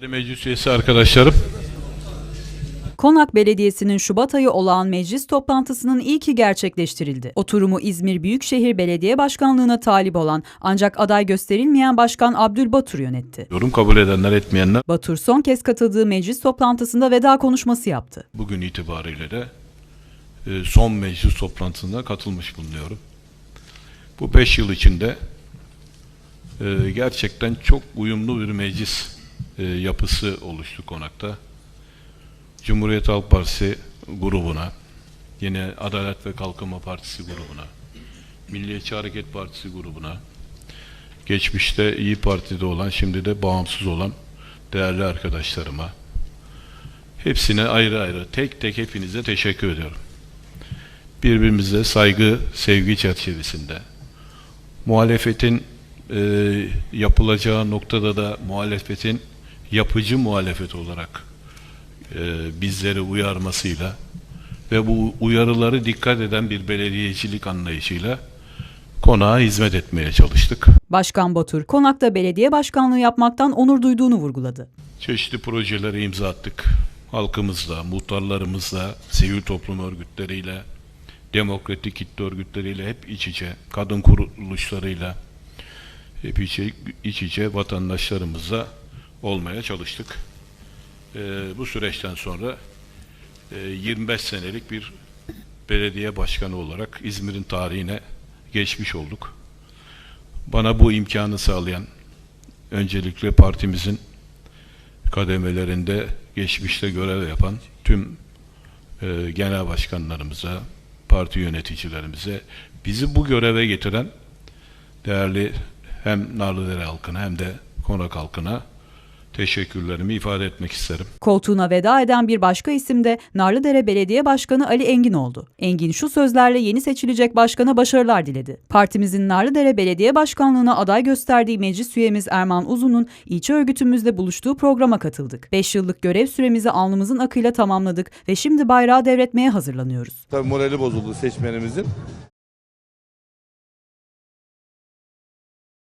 Meclis üyesi arkadaşlarım, Konak Belediyesi'nin Şubat ayı olan meclis toplantısının ilki gerçekleştirildi. Oturumu İzmir Büyükşehir Belediye Başkanlığı'na talip olan ancak aday gösterilmeyen Başkan Abdülbatur yönetti. yorum kabul edenler etmeyenler Batur son kez katıldığı meclis toplantısında veda konuşması yaptı. bugün itibariyle de e, son meclis toplantısına katılmış bulunuyorum. Bu beş yıl içinde e, gerçekten çok uyumlu bir meclis e, yapısı oluştu konakta. Cumhuriyet Halk Partisi grubuna, yine Adalet ve Kalkınma Partisi grubuna, Milliyetçi Hareket Partisi grubuna, geçmişte İyi Parti'de olan, şimdi de bağımsız olan değerli arkadaşlarıma, hepsine ayrı ayrı, tek tek hepinize teşekkür ediyorum. Birbirimize saygı, sevgi çerçevesinde, muhalefetin e, yapılacağı noktada da muhalefetin yapıcı muhalefet olarak e, bizleri uyarmasıyla ve bu uyarıları dikkat eden bir belediyecilik anlayışıyla konağa hizmet etmeye çalıştık. Başkan Batur, Konak'ta belediye başkanlığı yapmaktan onur duyduğunu vurguladı. Çeşitli projelere imza attık. Halkımızla, muhtarlarımızla, sivil toplum örgütleriyle, demokratik kitle örgütleriyle hep iç içe, kadın kuruluşlarıyla hep içe, iç içe vatandaşlarımızla olmaya çalıştık. Ee, bu süreçten sonra e, 25 senelik bir belediye başkanı olarak İzmir'in tarihine geçmiş olduk. Bana bu imkanı sağlayan öncelikle partimizin kademelerinde geçmişte görev yapan tüm e, genel başkanlarımıza, parti yöneticilerimize, bizi bu göreve getiren değerli hem Narlıdere halkına hem de Konak halkına teşekkürlerimi ifade etmek isterim. Koltuğuna veda eden bir başka isim de Narlıdere Belediye Başkanı Ali Engin oldu. Engin şu sözlerle yeni seçilecek başkana başarılar diledi. Partimizin Narlıdere Belediye Başkanlığı'na aday gösterdiği meclis üyemiz Erman Uzun'un ilçe örgütümüzle buluştuğu programa katıldık. 5 yıllık görev süremizi alnımızın akıyla tamamladık ve şimdi bayrağı devretmeye hazırlanıyoruz. Tabii morali bozuldu seçmenimizin.